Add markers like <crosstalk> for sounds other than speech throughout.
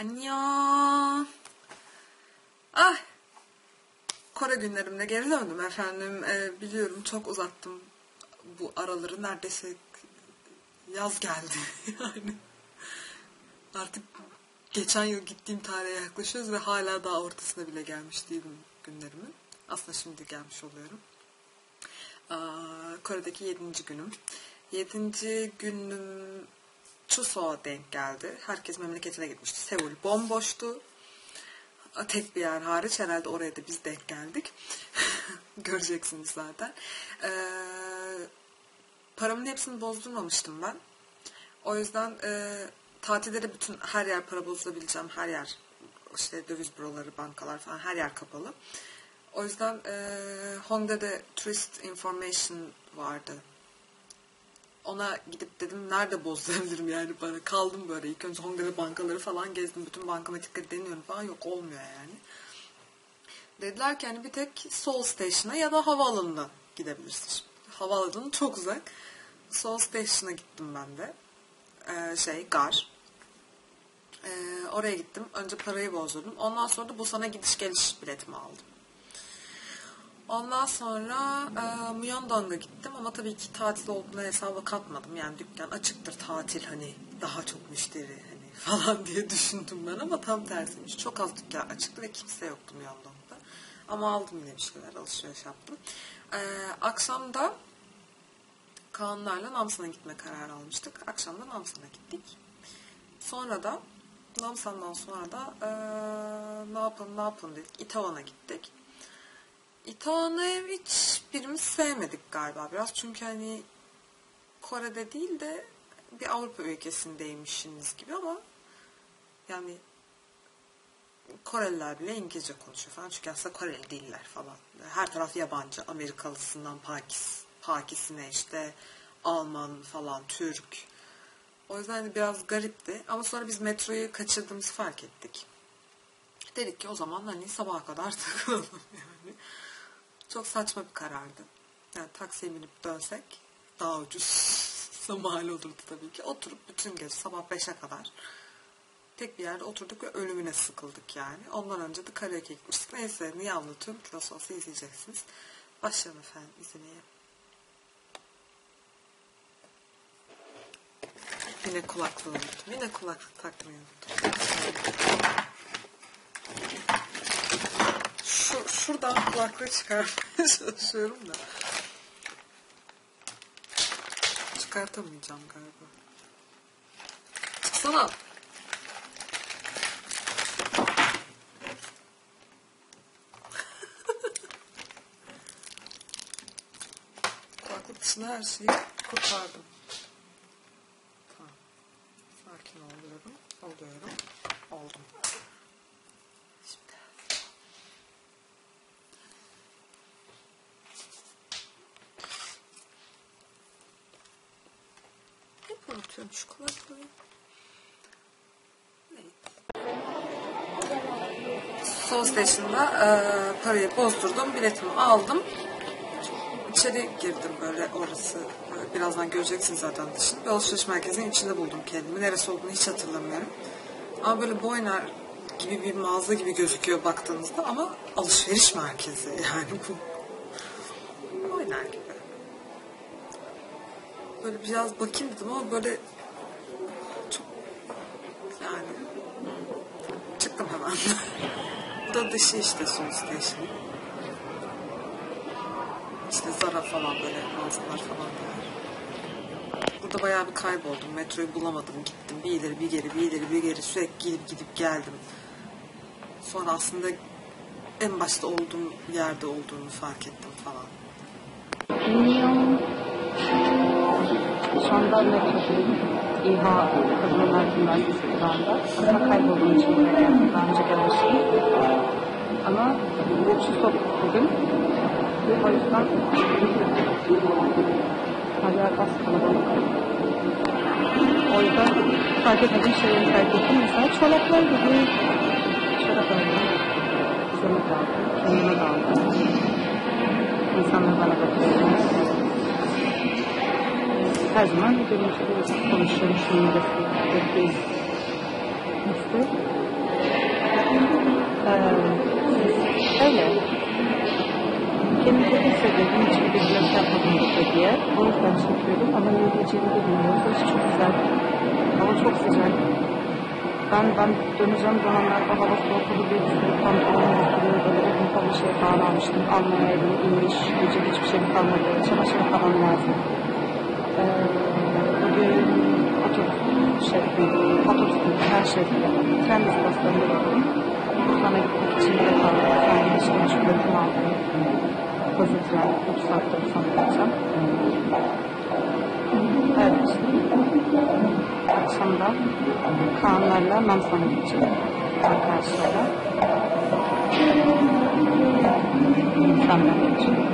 Annyeong. Ah. Kore günlerimde geri döndüm efendim. Ee, biliyorum çok uzattım bu araları. Neredeyse yaz geldi. <laughs> yani artık geçen yıl gittiğim tarihe yaklaşıyoruz ve hala daha ortasına bile gelmiş değilim günlerimin. Aslında şimdi gelmiş oluyorum. Aa, Kore'deki yedinci günüm. Yedinci günüm Chuseok'a denk geldi. Herkes memleketine gitmişti. Seul bomboştu. Tek bir yer hariç herhalde oraya da biz denk geldik. <laughs> Göreceksiniz zaten. Ee, paramın hepsini bozdurmamıştım ben. O yüzden e, tatillere bütün her yer para bozulabileceğim her yer işte döviz büroları, bankalar falan her yer kapalı. O yüzden e, Hongdae'de Tourist Information vardı. Ona gidip dedim nerede bozdurabilirim yani para. Kaldım böyle. İlk önce Hongdae bankaları falan gezdim. Bütün bankamatikleri deniyorum falan. Yok olmuyor yani. Dediler ki hani bir tek Seoul Station'a ya da havaalanına gidebilirsin. Havaalanı çok uzak. Seoul Station'a gittim ben de. Ee, şey gar. Ee, oraya gittim. Önce parayı bozdurdum. Ondan sonra da Busan'a gidiş geliş biletimi aldım. Ondan sonra e, Myeongdong'a gittim ama tabii ki tatil olduğunu hesaba katmadım. Yani dükkan açıktır tatil hani daha çok müşteri hani <laughs> falan diye düşündüm ben ama tam tersiymiş. Çok az dükkan açıktı ve kimse yoktu Myeongdong'da. Ama aldım yine bir şeyler alışveriş yaptım. E, akşam da Kaanlarla Namsan'a gitme kararı almıştık. Akşam da Namsan'a gittik. Sonra da Namsan'dan sonra da e, ne yapalım ne yapalım dedik. Itaewon'a gittik. İtalya'yı hiç birimiz sevmedik galiba biraz. Çünkü hani Kore'de değil de bir Avrupa ülkesindeymişsiniz gibi ama yani Koreliler bile İngilizce konuşuyor falan. Çünkü aslında Koreli değiller falan. Her taraf yabancı. Amerikalısından Pakis, Pakisine işte Alman falan, Türk. O yüzden hani biraz garipti. Ama sonra biz metroyu kaçırdığımızı fark ettik. Dedik ki o zaman hani sabaha kadar <laughs> takılalım yani. Çok saçma bir karardı. Yani taksiye binip dönsek daha ucuz <laughs> mal olurdu tabii ki. Oturup bütün gece sabah 5'e kadar tek bir yerde oturduk ve ölümüne sıkıldık yani. Ondan önce de karaoke gitmiştik. Neyse niye anlatıyorum ki nasıl izleyeceksiniz. Başlayalım efendim izlemeye. Yine kulaklığı unuttum. Yine kulaklık takmayı unuttum. Şu, şuradan kulaklığı çıkarmaya <laughs> çalışıyorum da. Çıkartamayacağım galiba. Çıksana. <laughs> Kulaklık dışında her şeyi kurtardım. Tamam. Sakin oluyorum. Oluyorum. Oldum. Şimdi. Şu kulaklığı. Neyse. Sol Station'da e, parayı bozdurdum. Biletimi aldım. İçeri girdim böyle orası. Birazdan göreceksiniz zaten dışını. Bir alışveriş merkezinin içinde buldum kendimi. Neresi olduğunu hiç hatırlamıyorum. Ama böyle Boyner gibi bir mağaza gibi gözüküyor baktığınızda ama alışveriş merkezi yani bu. Boyner gibi. Böyle biraz bakayım dedim ama böyle çok yani çıktım hemen. <laughs> bu da dışı işte Sol Station. İşte Zara falan böyle mağazalar falan var. Burada bayağı bir kayboldum. Metroyu bulamadım. Gittim bir ileri bir geri bir ileri bir geri sürekli gidip gidip geldim. Sonra aslında en başta olduğum yerde olduğunu fark ettim falan. Bilmiyorum. Metrodayım. İHA Kadınlar durağında. Aslında kaybolduğum için. Daha önce gelmiştim. Ama şu stop bugün. O yüzden hala az kalabalık. O yüzden fark etmediğim şeyleri fark ettim. Mesela çoraplar gibi. Çorap aldım. Kızıma da aldım. Kendime de aldım. İnsanlar bana bakıyor her zaman görüntülü konuşmuşumdur. Biz nasıl? Ee, öyle. Kendimi hissediyorum için bir blok yapmadım burada diye. O yüzden çekiyorum ama ne diyeceğimi de bilmiyorum. Burası çok güzel. Hava çok sıcak. Ben, ben döneceğim dönemlerde hava soğuk olur diye düşünüp tam dönemde oturuyor. Böyle odun falan şey falan almıştım. Almanya'ya inmiş. Gece hiçbir şey kalmadı. Çamaşır falan lazım. Ee, bugün şey, otobüs değil, her şey tren istasyonunda gittim. Sana gitmek için de kaldım. Kendi işime şu bölüm aldım. Hızlı tren, 3 saatte sonra gideceğim. Evet. Akşamda Kaanlarla Namsan'a gideceğim. Arkadaşlarla. Senden gideceğim.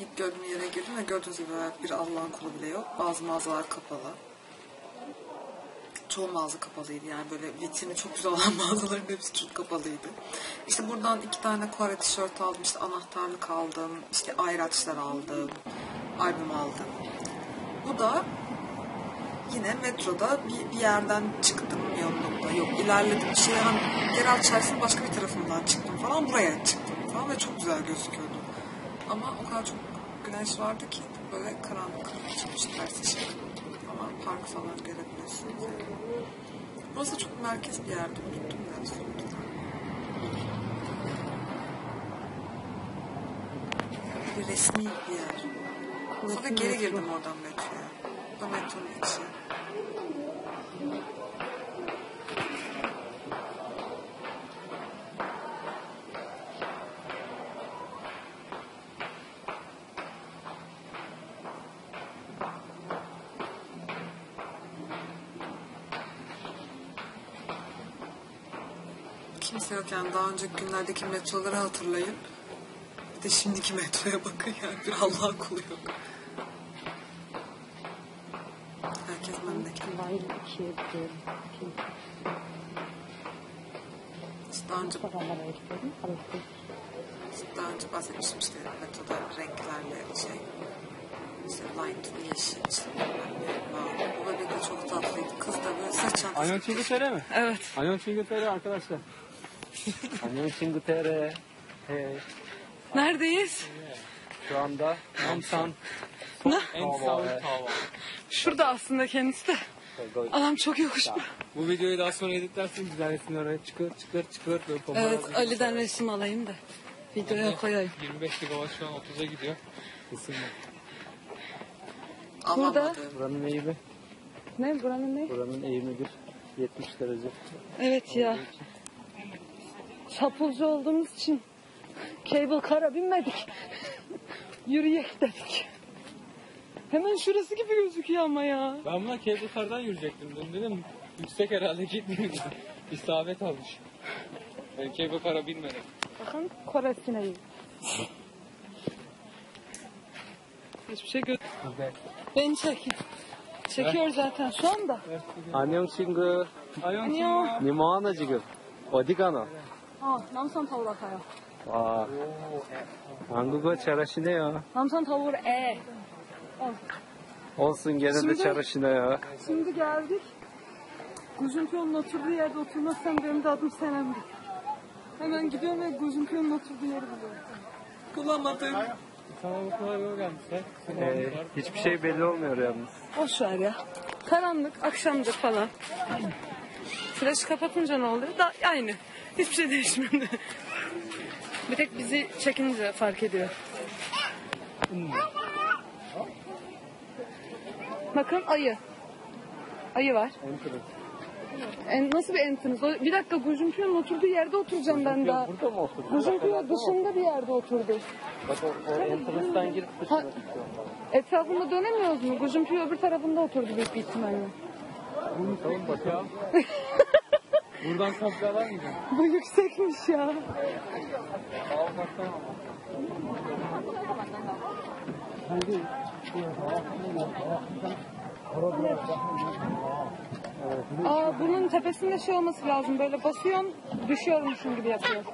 İlk gördüğüm yere girdim ve gördüğünüz gibi bir Allah'ın kulu bile yok. Bazı mağazalar kapalı. Çoğu mağaza kapalıydı yani böyle vitrini çok güzel olan <laughs> mağazaların hepsi çok kapalıydı. İşte buradan iki tane Kore tişört aldım, işte anahtarlık aldım, işte ayraçlar aldım, albüm aldım. Bu da yine metroda bir, bir yerden çıktım Myeongdong'da. Yok ilerledim şey hani yerel çarşının başka bir tarafından çıktım falan buraya çıktım falan ve çok güzel gözüküyordu. Ama o kadar çok güneş vardı ki böyle karanlık çıkmış ters ışık. Ama park falan görebiliyorsunuz. Yani. Burası çok merkez bir yerde unuttum ben sonra. Bir resmi bir yer. Sonra geri girdim oradan metroya. Da metronun içi. Kimse yok yani daha önceki günlerdeki metroları hatırlayın. Bir de şimdiki metroya bakın yani bir Allah kulu yok. Herkes memleket. İşte daha önce. Arası. daha önce bahsetmiştim işte metroda renklerle şey işte light yeşil işte mavi. Bu bebek de çok tatlıydı. Kız da böyle saç çantası. Anyon Çingu TR mi? Evet. Anyon Çingu TR arkadaşlar. <laughs> TR. Hey. Neredeyiz? Şu anda Namsan. Ne? En sağ tava. Şurada aslında kendisi de. Adam çok yokuşlu. Bu videoyu daha sonra editlersin. Güzel resimler oraya çıkır çıkır çıkır. Böyle Evet gibi. Ali'den resim alayım da. Videoya koyayım. 25 GB şu an 30'a gidiyor. Isınma. Alamadım. Buranın eğimi. Ne buranın ne? Buranın eğimi bir 70 derece. Evet ya Çapulcu olduğumuz için cable kara binmedik. Yürüyek dedik. Hemen şurası gibi gözüküyor ama ya. Ben buna cable car'dan yürüyecektim. Dün dedim yüksek herhalde gitmiyor. İsabet almış. Ben cable car'a binmedim. Bakın Kore sineği. Hiçbir şey gö... Beni çekin. Çekiyor zaten şu anda. 안녕 친구. 안녕. 니 뭐 하나 지금? 어디 가나? 아, 남산 타워로 가요. 와. 한국어 잘하시네요. 남산 타워로 에. 어, Olsun gene de Şimdi- çalışıyor. Şimdi geldik. Guzunpiyon'un oturduğu yerde oturmazsam benim de adım Senem'di. Hemen gidiyorum ve Guzunpiyon'un oturduğu yeri buluyorum. Bulamadım. Ee, hiçbir şey belli olmuyor yalnız. Boş ver ya. Karanlık, akşamdır falan. Flaşı kapatınca ne oluyor? Da aynı. Hiçbir şey değişmiyor. Bir tek bizi çekince fark ediyor. Bakın ayı. Ayı var. En, nasıl bir entiniz? O- Bir dakika Gujumpiyo'nun oturduğu yerde oturacağım ben daha. Burada mı oturdun? Gujumpiyo dışında bir yerde oturdu. Bak o, o enteresan girip dışına çıkıyor. etrafında dönemiyoruz mu? Gujumpiyo öbür tarafında oturdu büyük bir ihtimalle. Tamam bak ya. <laughs> Buradan komple mıydın? Bu yüksekmiş ya. Aa, bunun tepesinde şey olması lazım. Böyle basıyorsun, düşüyormuşum gibi yapıyor.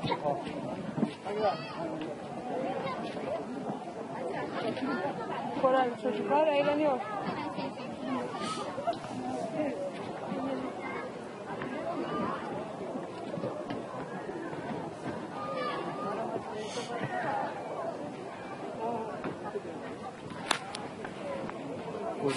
Korel çocuklar eğleniyor.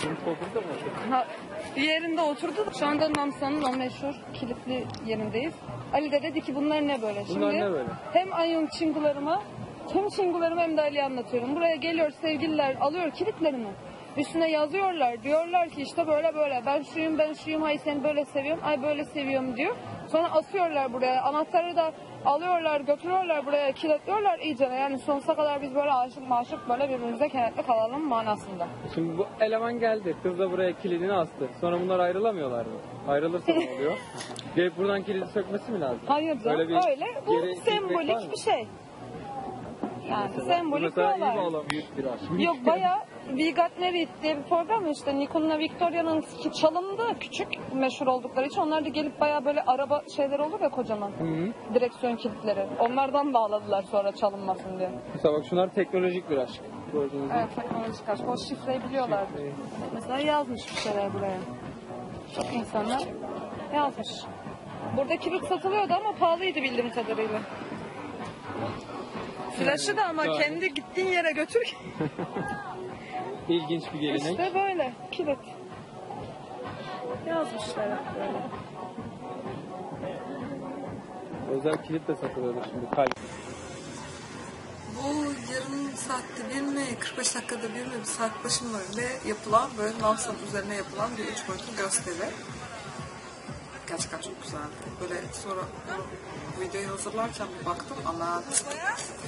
Mı oturdun? Ha, bir yerinde oturdu. Şu anda Namsa'nın o meşhur kilitli yerindeyiz. Ali de dedi ki bunlar ne böyle? Bunlar ne böyle? Hem Ayun çingularıma hem çingularıma hem de Ali'ye anlatıyorum. Buraya geliyor sevgililer alıyor kilitlerini. Üstüne yazıyorlar. Diyorlar ki işte böyle böyle. Ben şuyum ben şuyum. Ay seni böyle seviyorum. Ay böyle seviyorum diyor. Sonra asıyorlar buraya. Anahtarı da alıyorlar götürüyorlar buraya kilitliyorlar iyice. Yani sonsuza kadar biz böyle aşık maşık böyle birbirimize kenetli kalalım manasında. Şimdi bu eleman geldi. Kız da buraya kilidini astı. Sonra bunlar ayrılamıyorlar mı? Ayrılırsa ne oluyor? <laughs> Gelip buradan kilidi sökmesi mi lazım? Hayır canım Öyle bir Bu yere gitmek var sembolik bir şey. Yani sembolik bir Mesela iyi olay. bağlam büyük bir aşk. Yok baya We Got Married diye bir program var işte Nicole'la Victoria'nın çalındı küçük meşhur oldukları için onlar da gelip baya böyle araba şeyler olur ya kocaman Hı hı. direksiyon kilitleri onlardan bağladılar sonra çalınmasın diye. Mesela bak şunlar teknolojik bir aşk. Evet teknolojik aşk o şifreyi biliyorlar. Şifreyi. Mesela yazmış bir şeyler buraya. Çok insanlar yazmış. Burada kibrit satılıyordu ama pahalıydı bildiğim kadarıyla. Flaşı da ama kendi gittiğin yere götür. <laughs> İlginç bir gelenek. İşte böyle kilit. Yazmışlar hep böyle. Özel kilit de satılıyordur şimdi. Kalp. Bu yarım saatte bir mi, 45 dakikada bir mi, bir saat başında öyle yapılan böyle Namsan üzerine yapılan bir üç boyutlu gösteri. Gerçekten çok güzeldi. Böyle sonra videoyu hazırlarken baktım ama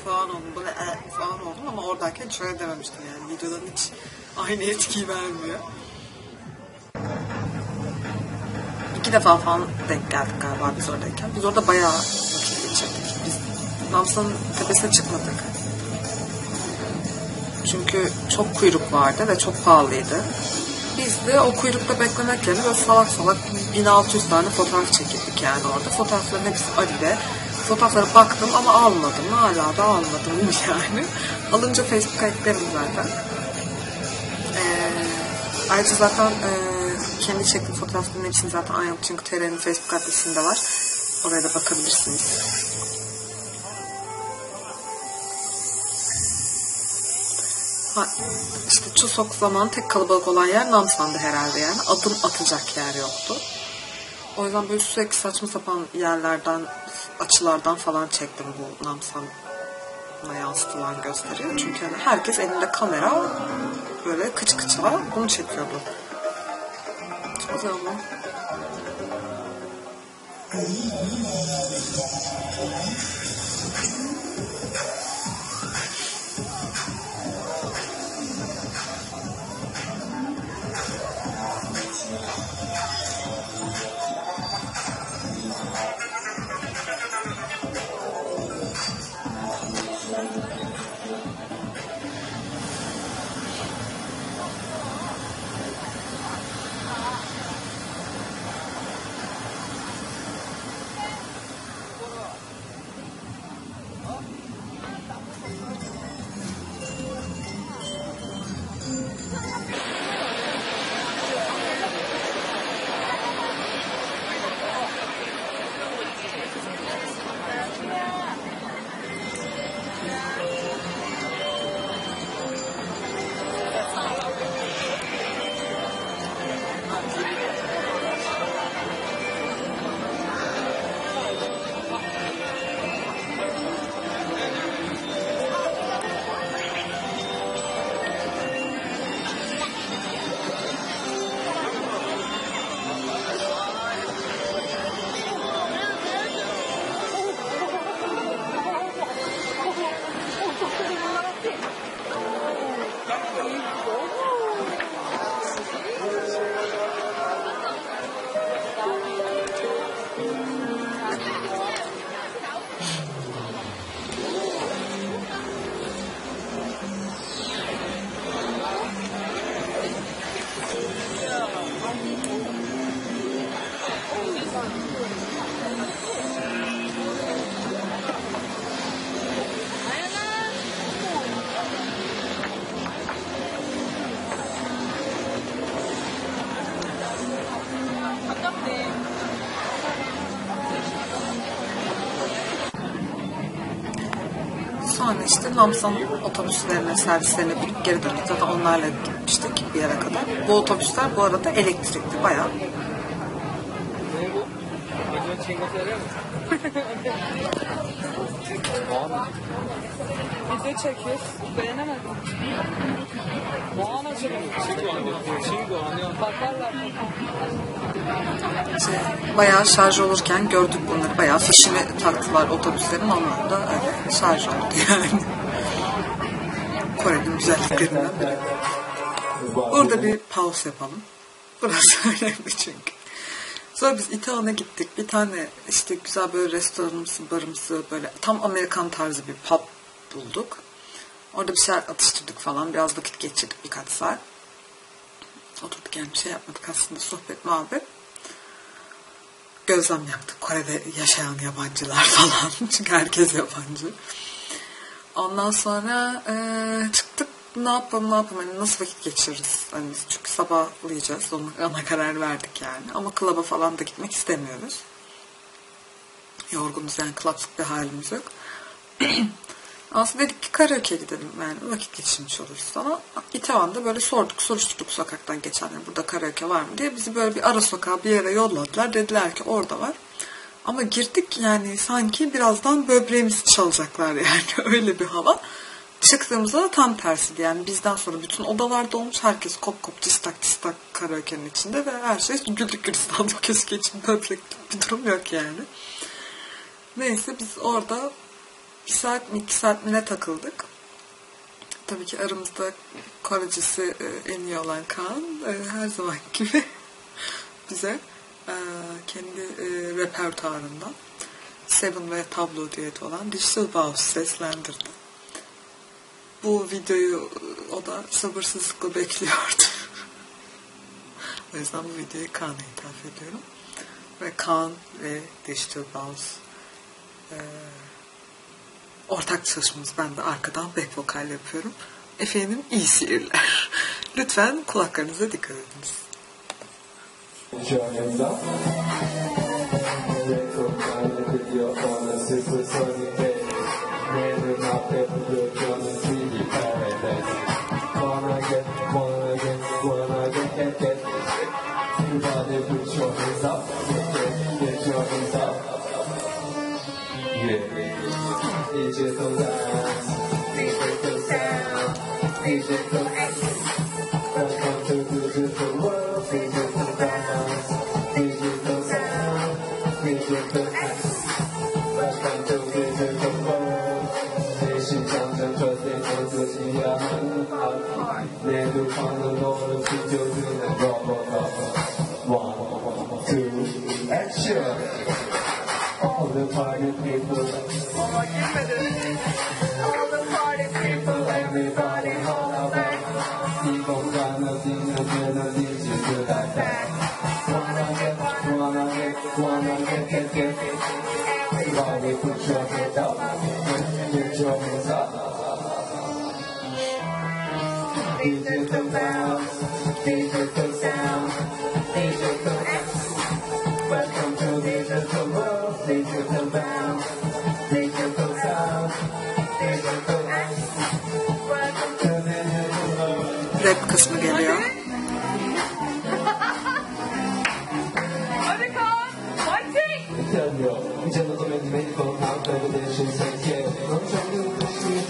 falan oldum. Böyle e falan oldum ama oradayken hiç öyle dememiştim yani. Videodan hiç aynı etkiyi vermiyor. İki defa falan denk geldik galiba biz oradayken. Biz orada bayağı vakit geçirdik. Biz Namsan'ın tepesine çıkmadık. Çünkü çok kuyruk vardı ve çok pahalıydı. Biz de o kuyrukta beklemek yerine böyle salak salak 1600 tane fotoğraf çekildik yani orada. Fotoğrafların hepsi Ali'de. Fotoğraflara baktım ama almadım. Hala da almadım <laughs> yani. Alınca Facebook'a eklerim zaten. Ee, ayrıca zaten e, kendi çektiğim fotoğrafların hepsini zaten Ayam Çünkü TR'nin Facebook adresinde var. Oraya da bakabilirsiniz. işte Çusok zaman tek kalabalık olan yer Namsan'dı herhalde yani. Adım atacak yer yoktu. O yüzden böyle sürekli saçma sapan yerlerden, açılardan falan çektim bu Namsan'a yansıtılan gösteriyi. Çünkü yani herkes elinde kamera böyle kıç kıçıla bunu çekiyordu. Çok güzel bu. İşte Lamsan otobüslerine, servislerine binip geri döndük. Zaten onlarla gitmiştik bir yere kadar. Bu otobüsler bu arada elektrikli bayağı. Video çekiyoruz. Beğenemedim. Moana çekiyoruz. Bakarlar. Şey, bayağı şarj olurken gördük bunları. Bayağı fişini taktılar otobüslerin. Onlar da öyle şarj oldu yani. Kore'nin güzelliklerinden biri. Burada bir pause yapalım. Burası <laughs> önemli çünkü. Sonra biz İtalya'na gittik. Bir tane işte güzel böyle restoranımsı, barımsı böyle tam Amerikan tarzı bir pub bulduk. Orada bir şeyler atıştırdık falan. Biraz vakit geçirdik birkaç saat. Oturduk yani bir şey yapmadık aslında sohbet muhabbet. Gözlem yaptık. Kore'de yaşayan yabancılar <laughs> falan. Çünkü herkes yabancı. Ondan sonra eee, çıktık. Ne yapalım ne yapalım? Hani nasıl vakit geçiririz? Hani çünkü sabahlayacağız. Ona, ona karar verdik yani. Ama klaba falan da gitmek istemiyoruz. Yorgunuz yani klaplık bir halimiz yok. <clears throat> Aslında dedik ki karaoke gidelim yani. Vakit geçirmiş oluruz. Falan İtavan'da böyle sorduk soruşturduk sokaktan geçenler burada karaoke var mı diye. Bizi böyle bir ara sokağa bir yere yolladılar. Dediler ki orada var ama girdik yani sanki birazdan böbreğimizi çalacaklar yani <laughs> öyle bir hava. Çıktığımızda da tam tersiydi yani bizden sonra bütün odalar dolmuş herkes kop kop tistak tistak karaoke'nin içinde ve her şey <laughs> güldük gülistanlık keşke için böbreklik bir durum yok yani. Neyse biz orada bir saat mi iki saat mi ne takıldık. Tabii ki aramızda Korecesi e, en iyi olan Kaan e, her zaman <laughs> gibi bize e, kendi e, repertuarından Seven ve Tablo düeti olan Digital Bows seslendirdi. Bu videoyu e, o da sabırsızlıkla bekliyordu. <laughs> o yüzden bu videoyu Kaan'a ithaf ediyorum. Ve Kaan ve Digital Bows e, ortak çalışmamız. Ben de arkadan back vokal yapıyorum. Efendim iyi seyirler. <laughs> Lütfen kulaklarınıza dikkat ediniz. Joanna. Recombine with your honor, supersonic thì là thân ân để được phong thân đô được one two action all the party people all the party people everybody hold on back keep on going nothing nothing nothing to do that back wanna get wanna get wanna get get get everybody put your head up put your hands up Rap kısmı geliyor. Tell me, we just don't make the make for how better than you say, yeah. I'm trying to push you.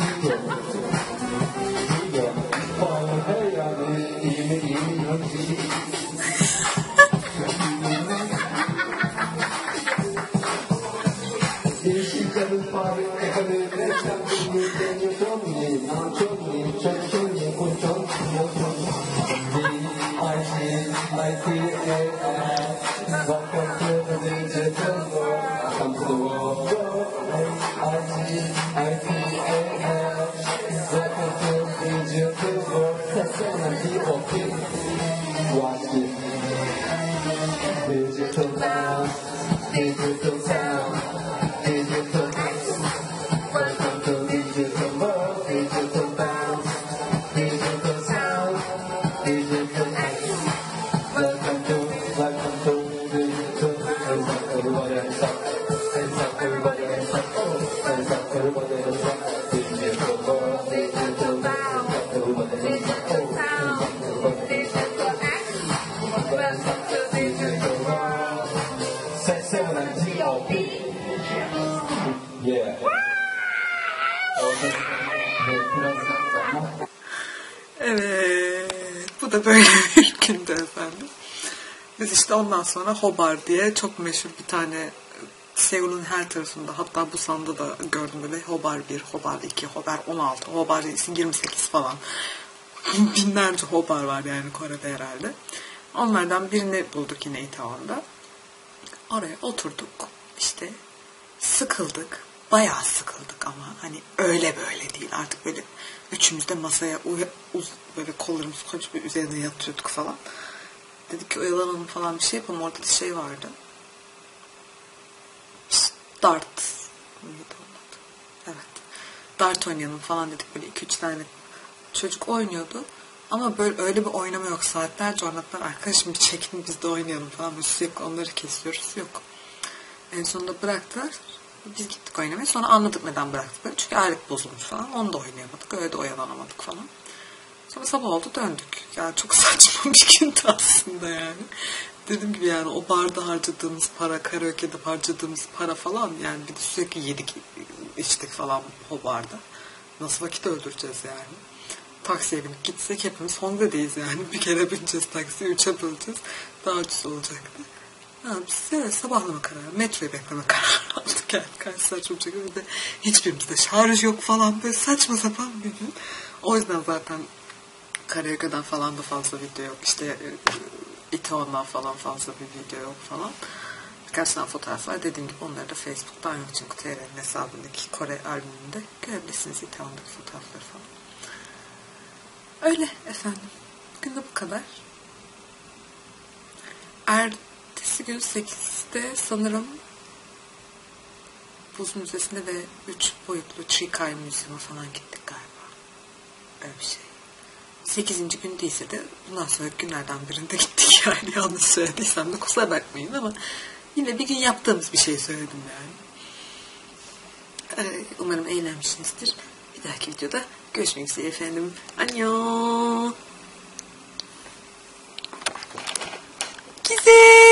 İşte ondan sonra Hobar diye çok meşhur bir tane Seul'un her tarafında hatta Busan'da da gördüm böyle Hobar 1, Hobar 2, Hobar 16, Hobar 28 falan. Binlerce Hobar var yani Kore'de herhalde. Onlardan birini bulduk yine Itaewon'da. Oraya oturduk. İşte sıkıldık. Bayağı sıkıldık ama hani öyle böyle değil. Artık böyle üçümüz de masaya uya, uz, böyle kollarımızı koyup üzerine yatıyorduk falan. Dedik ki oyalanalım falan bir şey yapalım. Orada da şey vardı. Dart. Evet. Dart oynayalım falan dedik. Böyle iki üç tane çocuk oynuyordu. Ama böyle öyle bir oynama yok. Saatlerce oynadılar. Arkadaşım bir çekin biz de oynayalım falan. Böyle sürekli onları kesiyoruz. Yok. En sonunda bıraktılar. Biz gittik oynamaya. Sonra anladık neden bıraktıklarını. Çünkü alet bozulmuş falan. Onu da oynayamadık. Öyle de oyalanamadık falan. Sonra sabah oldu döndük. Yani çok <laughs> saçma bir gündü aslında yani. Dediğim gibi yani o barda harcadığımız para, karaoke'de harcadığımız para falan yani bir de sürekli yedik içtik falan o barda. Nasıl vakit öldüreceğiz yani? Taksiye binip gitsek hepimiz Hongre'deyiz yani. Bir kere bineceğiz taksiye, üçe böleceğiz. Daha ucuz olacaktı. Ha, biz sabahlama kararı, metroyu bekleme <laughs> kararı aldık yani. Kaç saçma bir. Bir de hiçbirimizde şarj yok falan böyle saçma sapan bir gün. O yüzden zaten Karaoke'den falan da fazla video yok. İşte e, Itaon'dan falan fazla bir video yok falan. Birkaç tane fotoğraf var. Dediğim gibi onları da Facebook'tan yok çünkü TR'nin hesabındaki Kore albümünde görebilirsiniz Itaon'daki fotoğrafları falan. Öyle efendim. Bugün de bu kadar. Ertesi gün 8'de sanırım Buz Müzesi'nde ve 3 boyutlu Chikai Müzesi'ne falan gittik galiba. Öyle bir şey. 8. gündeyse de bundan sonra günlerden birinde gittik <laughs> yani yanlış söylediysem de kusura bakmayın ama yine bir gün yaptığımız bir şey söyledim yani. Ee, umarım eğlenmişsinizdir. Bir dahaki videoda görüşmek üzere efendim. Annyeong. Güzel.